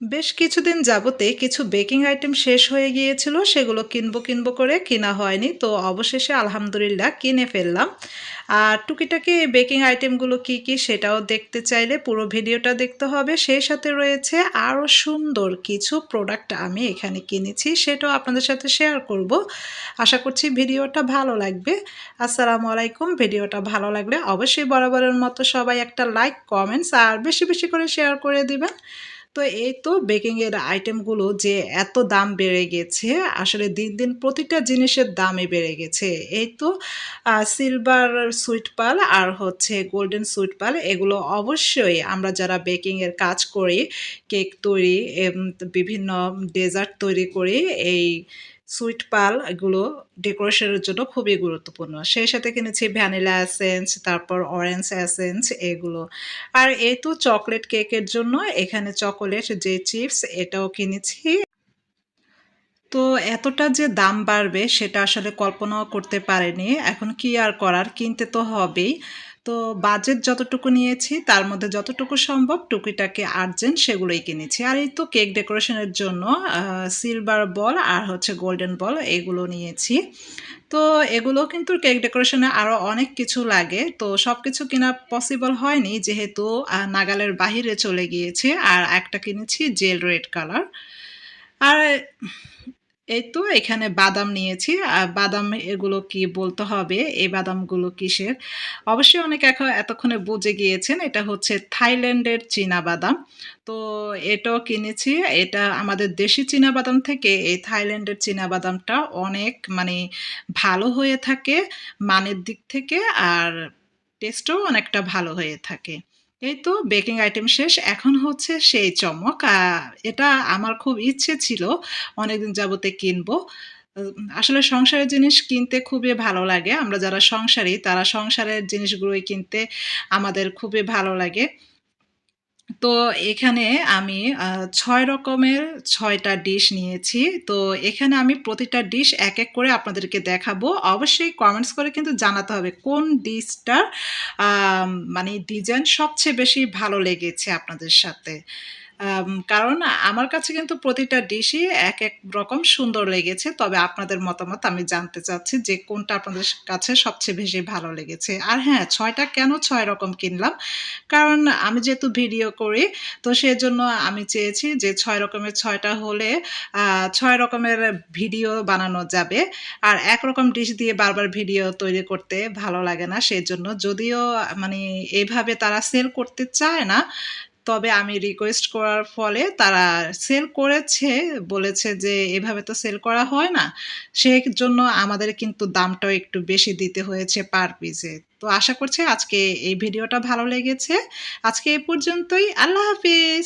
বেশ কিছুদিন যাবতে কিছু বেকিং আইটেম শেষ হয়ে গিয়েছিল, সেগুলো কিনবো কিনবো করে কেনা হয়নি। তো অবশেষে আলহামদুলিল্লাহ কিনে ফেললাম। আর টুকিটাকি এই বেকিং আইটেমগুলো কি কি সেটাও দেখতে চাইলে পুরো ভিডিওটা দেখতে হবে। সেই সাথে রয়েছে আরও সুন্দর কিছু প্রোডাক্ট আমি এখানে কিনেছি, সেটাও আপনাদের সাথে শেয়ার করব। আশা করছি ভিডিওটা ভালো লাগবে। আসসালামু আলাইকুম। ভিডিওটা ভালো লাগলে অবশ্যই বরাবরের মতো সবাই একটা লাইক, কমেন্টস আর বেশি বেশি করে শেয়ার করে দিবেন। তো এই তো বেকিংয়ের আইটেমগুলো যে এত দাম বেড়ে গেছে, আসলে দিন দিন প্রতিটা জিনিসের দামই বেড়ে গেছে। এই তো সিলভার সুইট পাল আর হচ্ছে গোল্ডেন সুইট পাল এগুলো অবশ্যই আমরা যারা বেকিংয়ের কাজ করি কেক তৈরি বিভিন্ন ডেজার্ট তৈরি করি, এই সুইট পাল এগুলো ডেকোরেশনের জন্য খুবই গুরুত্বপূর্ণ। সেই সাথে কিনেছি ভ্যানিলা অ্যাসেন্স তারপর অরেঞ্জ অ্যাসেন্স এগুলো। আর এই তো চকলেট কেকের জন্য এখানে চকোলেট যে চিপস এটাও কিনেছি। তো এতটা যে দাম বাড়বে সেটা আসলে কল্পনাও করতে পারেনি। এখন কি আর করার? কিনতে তো হবেই। তো বাজেট যতটুকু নিয়েছি, তার মধ্যে যতটুকু সম্ভব টুকিটাকে আর্জেন্ট সেগুলোই কিনেছি। আর এই তো কেক ডেকোরেশনের জন্য সিলভার বল আর হচ্ছে গোল্ডেন বল এগুলো নিয়েছি। তো এগুলো কিন্তু কেক ডেকোরেশনে আরও অনেক কিছু লাগে। তো সব কিছু কেনা পসিবল হয়নি, যেহেতু নাগালের বাহিরে চলে গিয়েছে। আর একটা কিনেছি জেল রেড কালার আর এই তো এখানে বাদাম নিয়েছি। আর বাদাম এগুলো কি বলতে হবে? এই বাদামগুলো কিসের? অবশ্যই অনেক এখন এতক্ষণে বুঝে গিয়েছেন, এটা হচ্ছে থাইল্যান্ডের চীনা বাদাম। তো এটাও কিনেছি। এটা আমাদের দেশি চীনা বাদাম থেকে এই থাইল্যান্ডের চীনা বাদামটা অনেক মানে ভালো হয়ে থাকে, মানের দিক থেকে, আর টেস্টও অনেকটা ভালো হয়ে থাকে। এই তো বেকিং আইটেম শেষ। এখন হচ্ছে সেই চমক। এটা আমার খুব ইচ্ছে ছিল, অনেকদিন যাবতে কিনবো। আসলে সংসারের জিনিস কিনতে খুবই ভালো লাগে। আমরা যারা সংসারী, তারা সংসারের জিনিসগুলোই কিনতে আমাদের খুবই ভালো লাগে। তো এখানে আমি ছয় রকমের ছয়টা ডিশ নিয়েছি। তো এখানে আমি প্রতিটা ডিশ এক এক করে আপনাদেরকে দেখাবো। অবশ্যই কমেন্টস করে কিন্তু জানাতে হবে কোন ডিশটার মানে ডিজাইন সবচেয়ে বেশি ভালো লেগেছে আপনাদের সাথে। কারণ আমার কাছে কিন্তু প্রতিটা ডিশই এক এক রকম সুন্দর লেগেছে। তবে আপনাদের মতামত আমি জানতে চাচ্ছি যে কোনটা আপনাদের কাছে সবচেয়ে বেশি ভালো লেগেছে। আর হ্যাঁ ছয়টা কেন ছয় রকম কিনলাম? কারণ আমি যেহেতু ভিডিও করি, তো সেজন্য আমি চেয়েছি যে ছয় রকমের ছয়টা হলে ছয় রকমের ভিডিও বানানো যাবে। আর একরকম ডিশ দিয়ে বারবার ভিডিও তৈরি করতে ভালো লাগে না। সেজন্য যদিও মানে এইভাবে তারা সেল করতে চায় না তবে আমি রিকোয়েস্ট করার ফলে তারা সেল করেছে, বলেছে যে এভাবে তো সেল করা হয় না। সেই জন্য আমাদের কিন্তু দামটাও একটু বেশি দিতে হয়েছে পার পিসে তো আশা করছি আজকে এই ভিডিওটা ভালো লেগেছে। আজকে এ পর্যন্তই। আল্লাহ হাফিজ!